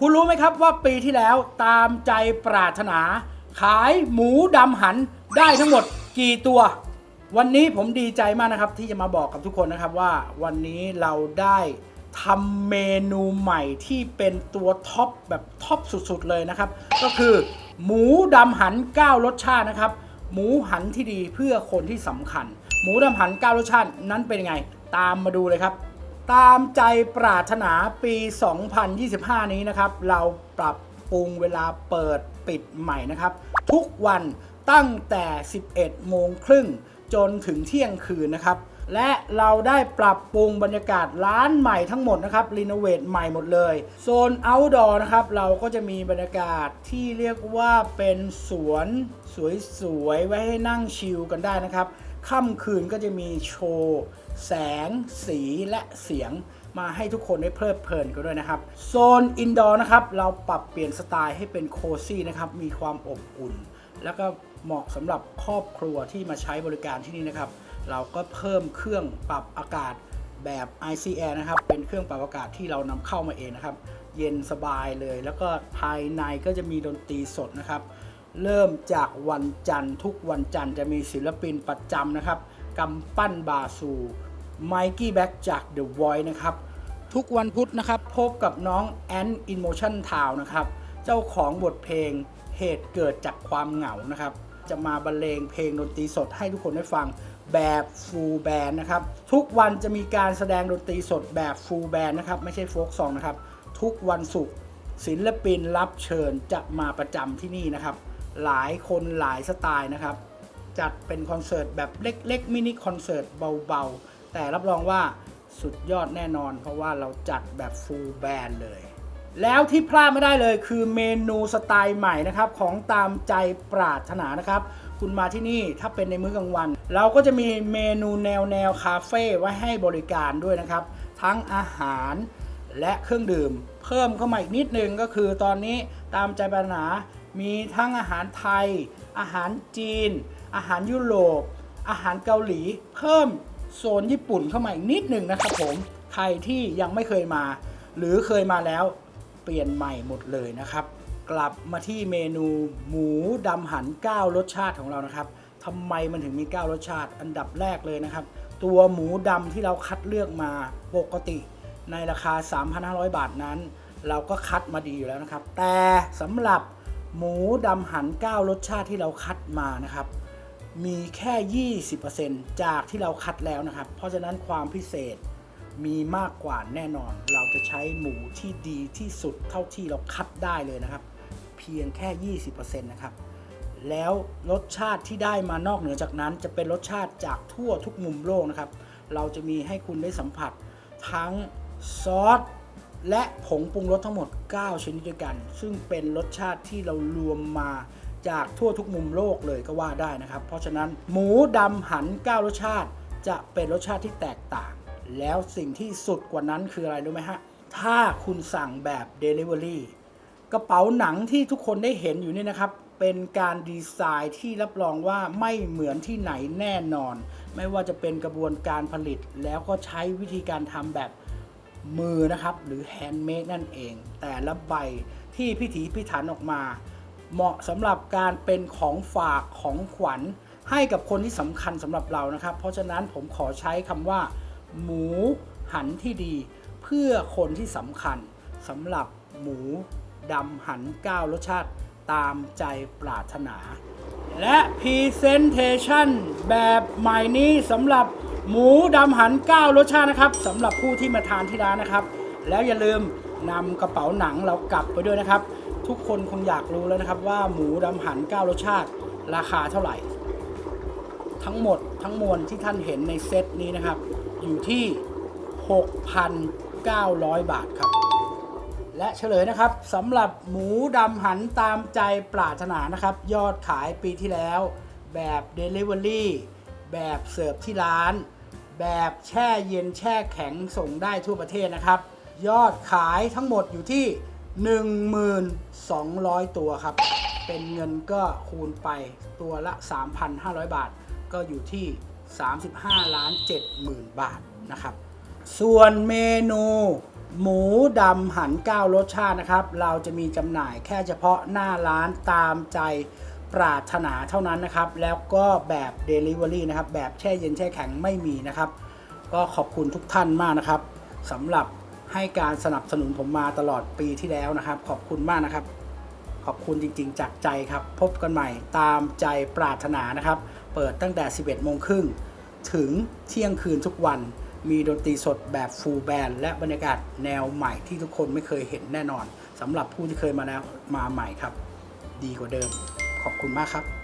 คุณรู้ไหมครับว่าปีที่แล้วตามใจปรารถนา ขายหมูดำหันได้ทั้งหมดกี่ตัว วันนี้ผมดีใจมากนะครับ ที่จะมาบอกกับทุกคนนะครับว่าวันนี้เราได้ทำเมนูใหม่ที่เป็นตัวท็อปแบบท็อปสุดๆเลยนะครับ ก็คือหมูดำหัน 9 รสชาตินะครับ หมูหันที่ดีเพื่อคนที่สำคัญ หมูดำหัน 9 รสชาตินั้นเป็นยังไง ตามมาดูเลยครับ ตามใจปรารถนาปี 2025 นี้นะครับ เราปรับปรุงเวลาเปิดปิดใหม่นะครับ ทุกวันตั้งแต่ 11 โมงครึ่งจนถึงเที่ยงคืนนะครับ และเราได้ปรับปรุงบรรยากาศร้านใหม่ทั้งหมดนะครับรีโนเวทใหม่หมดเลย โซน outdoor นะครับ เราก็จะมีบรรยากาศที่เรียกว่าเป็นสวนสวยๆ ไว้ให้นั่งชิลกันได้นะครับ ค่ำคืนก็จะมีโชว์ แสง สีและเสียงมาให้ทุกคนได้เพลิดเพลินกันด้วยนะครับ โซนอินดอร์นะครับ เราปรับเปลี่ยนสไตล์ให้เป็นโคซี่นะครับ มีความอบอุ่น แล้วก็เหมาะสำหรับครอบครัวที่มาใช้บริการที่นี่นะครับ เราก็เพิ่มเครื่องปรับอากาศแบบ ICR นะครับ เป็นเครื่องปรับอากาศที่เรานำเข้ามาเองนะครับ เย็นสบายเลย แล้วก็ภายในก็จะมีดนตรีสดนะครับ เริ่มจากวันจันทร์ ทุกวันจันทร์จะมีศิลปินประจำนะครับกำปั้นบาซูไมกี้แบ็กจาก The Voice นะครับ ทุกวันพุธนะครับ พบกับน้องแอนอินโมชันทาวนะครับ เจ้าของบทเพลงเหตุเกิดจากความเหงานะครับ จะมาบรรเลงเพลงดนตรีสดให้ทุกคนได้ฟังแบบฟูลแบนนะครับ ทุกวันจะมีการแสดงดนตรีสดแบบฟูลแบนนะครับ ไม่ใช่โฟกซองนะครับ ทุกวันศุกร์ศิลปินรับเชิญจะมาประจำที่นี่นะครับ หลายคนหลายสไตล์นะครับ จัดเป็นคอนเสิร์ตแบบเล็กๆมินิคอนเสิร์ตเบาๆ แต่รับรองว่าสุดยอดแน่นอน เพราะว่าเราจัดแบบฟูลแบนด์เลย แล้วที่พลาดไม่ได้เลยคือเมนูสไตล์ใหม่นะครับ ของตามใจปรารถนานะครับ คุณมาที่นี่ถ้าเป็นในมื้อกลางวัน เราก็จะมีเมนูแนวแนวคาเฟ่ไว้ให้บริการด้วยนะครับ ทั้งอาหารและเครื่องดื่ม เพิ่มเข้ามาอีกนิดนึงก็คือตอนนี้ตามใจปรารถนา มีทั้งอาหารไทย อาหารจีน อาหารยุโรป อาหารเกาหลี เพิ่มโซนญี่ปุ่นเข้ามาอีกนิดหนึ่งนะครับผม ใครที่ยังไม่เคยมา หรือเคยมาแล้วเปลี่ยนใหม่หมดเลยนะครับ กลับมาที่เมนูหมูดำหัน 9 รสชาติของเรานะครับทำไมมันถึงมี 9 รสชาติ อันดับแรกเลยนะครับ ตัวหมูดำที่เราคัดเลือกมาปกติในราคา 3,500 บาทนั้น เราก็คัดมาดีอยู่แล้วนะครับ แต่สำหรับ หมูดำหัน 9 รสชาติที่เราคัดมานะครับ มีแค่ 20%จากที่เราคัดแล้วนะครับ เพราะฉะนั้นความพิเศษมีมากกว่าแน่นอน เราจะใช้หมูที่ดีที่สุดเท่าที่เราคัดได้เลยนะครับ เพียงแค่ 20%นะครับ แล้วรสชาติที่ได้มานอกเหนือจากนั้น จะเป็นรสชาติจากทั่วทุกมุมโลกนะครับ เราจะมีให้คุณได้สัมผัสทั้งซอส และผงปรุงรสทั้งหมด 9 ชนิดด้วยกัน ซึ่งเป็นรสชาติที่เรารวมมาจากทั่วทุกมุมโลกเลยก็ว่าได้นะครับ เพราะฉะนั้นหมูดำหัน 9 รสชาติ จะเป็นรสชาติที่แตกต่าง แล้วสิ่งที่สุดกว่านั้นคืออะไรรู้ไหมฮะ ถ้าคุณสั่งแบบ Delivery กระเป๋าหนังที่ทุกคนได้เห็นอยู่นี่นะครับ เป็นการดีไซน์ที่รับรองว่าไม่เหมือนที่ไหนแน่นอน ไม่ว่าจะเป็นกระบวนการผลิตแล้วก็ใช้วิธีการทำแบบ มือนะครับ หรือแฮนด์เมดนั่นเอง แต่ละใบที่พิถีพิถันออกมา เหมาะสำหรับการเป็นของฝากของขวัญ ให้กับคนที่สำคัญสำหรับเรานะครับ เพราะฉะนั้นผมขอใช้คำว่า หมูหันที่ดี เพื่อคนที่สำคัญสำหรับหมูดำหัน9รสชาติตามใจปรารถนา และ Presentation แบบใหม่นี้สำหรับ หมูดำหัน 9 รสชาตินะครับสำหรับผู้ที่มาทานที่ร้านนะครับ แล้วอย่าลืมนำกระเป๋าหนังเรากลับไปด้วยนะครับ ทุกคนคงอยากรู้แล้วนะครับ ว่าหมูดำหัน 9 รสชาติราคาเท่าไหร่ ทั้งหมดทั้งมวลที่ท่านเห็นในเซตนี้นะครับ อยู่ที่ 6,900 บาทครับ และเฉลยนะครับสำหรับหมูดำหันตามใจปรารถนานะครับ ยอดขายปีที่แล้ว แบบ Delivery แบบเสิร์ฟที่ร้าน แบบแช่เย็นแช่แข็งส่งได้ทั่วประเทศนะครับ ยอดขายทั้งหมดอยู่ที่ 1,200 ตัวครับ เป็นเงินก็คูณไปตัวละ 3,500 บาท ก็อยู่ที่ 35ล้าน7หมื่นบาทนะครับ ส่วนเมนูหมูดำหันเก้ารสชาตินะครับ เราจะมีจำหน่ายแค่เฉพาะหน้าร้านตามใจ ปรารถนาเท่านั้นนะครับ แล้วก็แบบ Delivery นะครับ แบบแช่เย็นแช่แข็งไม่มีนะครับ ก็ขอบคุณทุกท่านมากนะครับสำหรับให้การสนับสนุนผมมาตลอดปีที่แล้วนะครับ ขอบคุณมากนะครับ ขอบคุณจริงๆ จากใจครับ พบกันใหม่ตามใจปรารถนานะครับ เปิดตั้งแต่ 11โมงครึ่งถึงเที่ยงคืนทุกวันมีดนตรีสดแบบฟูลแบนด์และบรรยากาศแนวใหม่ที่ทุกคนไม่เคยเห็นแน่นอนสำหรับผู้ที่เคยมาแล้วมาใหม่ครับ ดีกว่าเดิม ขอบคุณมากครับ